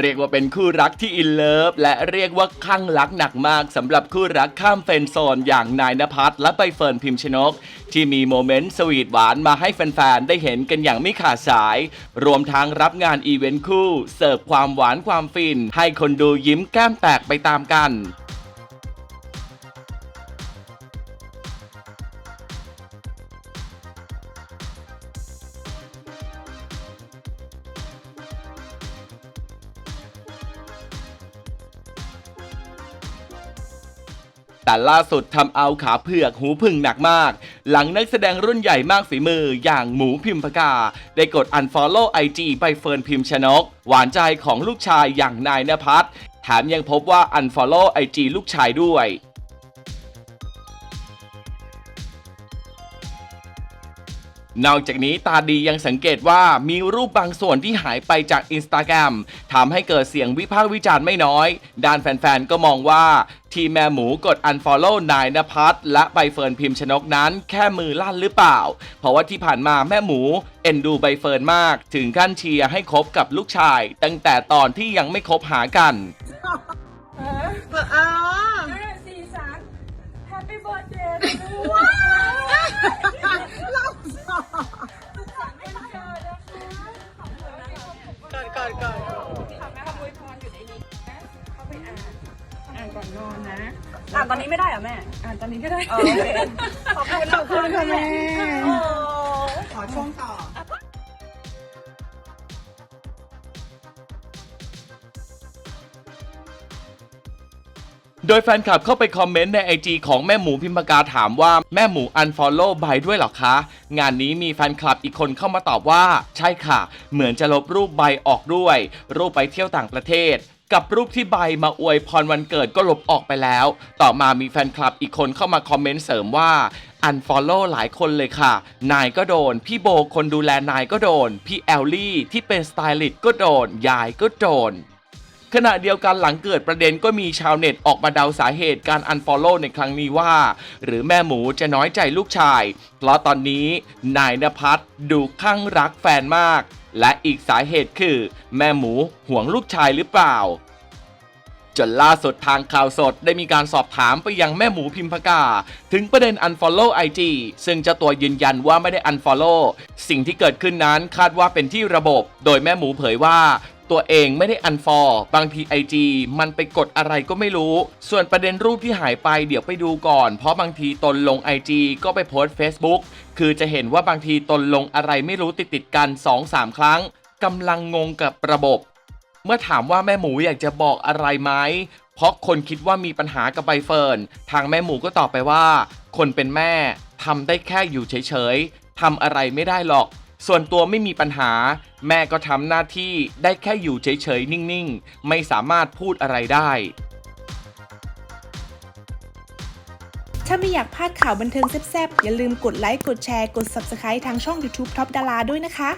เรียกว่าเป็นคู่รักที่อินเลิฟและเรียกว่าคลั่งรักหนักมากสำหรับคู่รักข้ามเฟนด์โซนอย่างนายนภัสและใบเฟิร์นพิมชนก ที่มีโมเมนต์สวีทหวานมาให้แฟนๆ ได้เห็นกันอย่างไม่ขาดสาย รวมทั้งรับงานอีเวนต์คู่ เสิร์ฟความหวานความฟิน ให้คนดูยิ้มแก้มแตกไปตามกัน แต่ล่าสุดทำเอาขาเผือกหูพึ่งหนักมาก หลังนักแสดงรุ่นใหญ่มากฝีมืออย่างหมูพิมพกา ได้กด unfollow IG ไปเฟิร์นพิมพ์ชนก หวานใจของลูกชายอย่างนายนภัสแถมยังพบว่า unfollow IG ลูกชายด้วย นอกจากนี้ตาดียังสังเกตว่ามีรูปบางส่วนที่หายไปจากอินสตาแกรมทำให้เกิดเสียงวิพากษ์วิจารณ์ไม่น้อย ด้านแฟนๆ ก็มองว่าที่แม่หมูกด unfollow นายนภัสและใบเฟิร์นพิมพ์ชนกนั้นแค่มือลั่นหรือเปล่า เพราะว่าที่ผ่านมาแม่หมู เอ็นดูใบเฟิร์นมาก ถึงขั้นเชียร์ให้คบกับลูกชาย ตั้งแต่ตอนที่ยังไม่คบหากันอ๋อห้าสี่สามแก่อนก่อนก่อนค่ะแม่ขโมยพรอยู่ในนี้นะเข้าไปอ่านอ่านก่อนนอนนะอ่านตอนนี้ไม่ได้เหรอแม่ อ่านตอนนี้ก็ได้ขอบคุณขอบคุณค่ะแม่ โดยแฟนคลับเข้าไปคอมเมนต์ในไอจของแม่หมูพิมพกาถามว่าแม่หมู unfollow ใบด้วยเหรอคะ งานนี้มีแฟนคลับอีกคนเข้ามาตอบว่า ใช่ค่ะ เหมือนจะลบรูปใบออกด้วย รูปไปเที่ยวต่างประเทศกับรูปที่ใบมาอวยพรวันเกิดก็ลบออกไปแล้ว ต่อมามีแฟนคลับอีกคนเข้ามาคอมเมนต์เสริมว่า unfollow หลายคนเลยค่ะ นายก็โดน พี่โบคนดูแลนายก็โดน พี่แอลลี่ที่เป็นสไตลิสต์ก็โดน ยายก็โดน ขณะเดียวกันหลังเกิดประเด็นก็มีชาวเน็ตออกมาเดาสาเหตุการ unfollow ในครั้งนี้ว่า หรือแม่หมูจะน้อยใจลูกชาย เพราะตอนนี้นายนภัสดูข้างรักแฟนมาก และอีกสาเหตุคือ แม่หมูห่วงลูกชายหรือเปล่าจนล่าสุดทางข่าวสดได้มีการสอบถามไปยังแม่หมูพิมพกา ถึงประเด็น unfollow IG ซึ่งเจ้าตัวยืนยันว่าไม่ได้ unfollow สิ่งที่เกิดขึ้นนั้นคาดว่าเป็นที่ระบบ โดยแม่หมูเผยว่า ตัวเองไม่ได้ unfollow บางที IG มันไปกดอะไรก็ไม่รู้ ส่วนประเด็นรูปที่หายไปเดี๋ยวไปดูก่อน เพราะบางทีตนลง IG ก็ไปโพสต์ Facebook คือจะเห็นว่าบางทีตนลงอะไรไม่รู้ติดติดกัน 2-3 ครั้งกำลังงงกับระบบ เมื่อถามว่าแม่หมูอยากจะบอกอะไรไหมเพราะคนคิดว่ามีปัญหากับใบเฟิร์นทางแม่หมูก็ตอบไปว่า คนเป็นแม่ทำได้แค่อยู่เฉยๆทำอะไรไม่ได้หรอก ส่วนตัวไม่มีปัญหา แม่ก็ทำหน้าที่ได้แค่อยู่เฉยๆ นิ่งๆ ไม่สามารถพูดอะไรได้ ถ้าไม่อยากพลาดข่าวบันเทิงแซ่บๆ อย่าลืมกดไลค์ กดแชร์ กด Subscribe ทางช่อง YouTube Top ดาราด้วยนะคะ